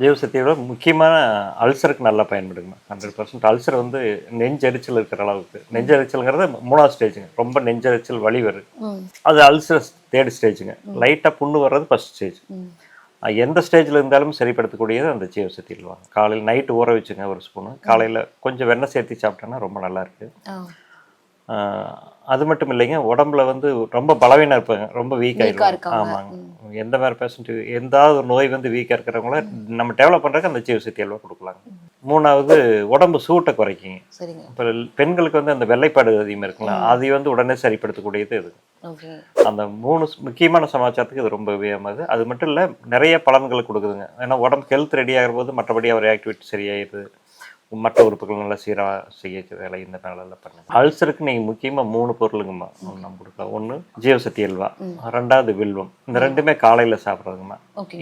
ஜீவசக்தியோட முக்கியமான அல்சருக்கு நல்லா பயன்படுங்க. Hundred percent ulcer வந்து நெஞ்செரிச்சல் இருக்கிற அளவுக்கு. நெஞ்செரிச்சல்ங்கிறது மூணாவது ஸ்டேஜுங்க ரொம்ப நெஞ்செரிச்சல் வலி வருது ம். அது அல்சர் தேர்ட் ஸ்டேஜுங்க லைட்டாக புண்ணு வர்றது ஃபர்ஸ்ட் ஸ்டேஜ் எந்த ஸ்டேஜில் இருந்தாலும் சரிப்படுத்தக்கூடியது அந்த ஜீவசக்தி வாங்க. காலையில் நைட்டு ஊற வச்சுங்க ஒரு ஸ்பூனு காலையில் கொஞ்சம் வெண்ணெய் சேர்த்து சாப்பிட்டோன்னா ரொம்ப நல்லா இருக்கு. ஆ. ஆஹ் அது மட்டும் இல்லைங்க உடம்புல வந்து ரொம்ப பலவீனம் இருப்பாங்க ரொம்ப வீக் Weak-ஆ ஆயிடுவாங்க. இருக்காங்க. ஆமாங்க. எந்த மாதிரி பேஷண்ட் எந்தாவது ஒரு நோய் வந்து வீக்காக இருக்கிறவங்கள நம்ம டெவலப் பண்ணுறதுக்கு அந்த ஜீவசக்தி அல்வா கொடுக்கலாங்க. மூணாவது உடம்பு சூட்டை குறைக்குங்க. இப்போ பெண்களுக்கு வந்து அந்த வெள்ளைப்பாடு அதிகமாக இருக்குங்களா அதை வந்து உடனே சரிப்படுத்தக்கூடியது இது. அந்த மூணு முக்கியமான சமாச்சாரத்துக்கு இது ரொம்ப உபயோகமாகுது. அது மட்டும் இல்லை நிறைய பலன்களை கொடுக்குதுங்க. ஏன்னா உடம்பு ஹெல்த் ரெடி ஆகிற போது மற்றபடி அவர் ஆக்டிவிட்டி சரியாயிருது மற்ற உறுப்புகள் நல்லா சீராக செய்ய வேலை இந்த நாளெல்லாம் பண்ணுங்க. அல்சருக்கு நீங்கள் முக்கியமாக மூணு பொருளுங்கம்மா. நம்ம கொடுக்கலாம். ஒன்று ஜீவசக்தி அல்வா ரெண்டாவது வில்வம். இந்த ரெண்டுமே காலையில் சாப்பிட்றதுங்கம்மா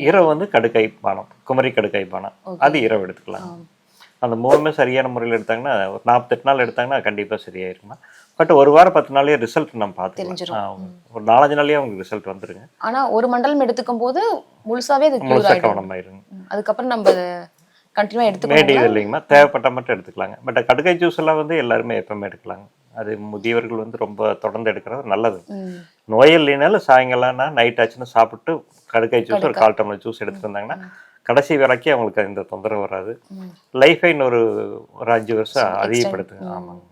இரவு வந்து கடுக்காய் பானம் குமரி கடுக்காய் பானம். அது இரவு எடுத்துக்கலாம். அந்த மூணுமே சரியான முறையில் எடுத்தாங்கன்னா ஒரு நாற்பத்தெட்டு நாள் எடுத்தாங்கன்னா கண்டிப்பாக சரியாயிருக்குமா பட் ஒரு வாரம் பத்து நாளே ரிசல்ட் நம்ம பார்த்துக்கலாம். ஒரு நாலஞ்சு நாள்லயே அவங்களுக்கு ரிசல்ட் வந்துருங்க. ஆனா ஒரு மண்டலம் எடுத்துக்கும் போது முழுசாவே அது முழுசாக கவனமாயிருங்க. அதுக்கப்புறம் நம்ம கண்டினியூவா எடுத்துக்கணும் இல்லைங்கம்மா. தேவைப்பட்ட மட்டும் எடுத்துக்கலாங்க. பட் கடுக்காய் ஜூஸ் எல்லாம் வந்து எல்லாருமே எப்பவுமே எடுக்கலாங்க. அது முதியவர்கள் வந்து ரொம்ப தொடர்ந்து எடுக்கிறது நல்லது. நோய் இல்லைனாலும் சாயங்காலம்னா நைட் ஆச்சுன்னா சாப்பிட்டு கடுக்காய் ஜூஸ் ஒரு கால் டம்ளர் ஜூஸ் எடுத்துட்டு வந்தாங்கன்னா கடைசி வரைக்கும் அவங்களுக்கு இந்த தொந்தரவு வராது. லைஃபை இன்னொரு ஒரு அஞ்சு வருஷம் அதிகப்படுத்துங்க. ஆமாங்க.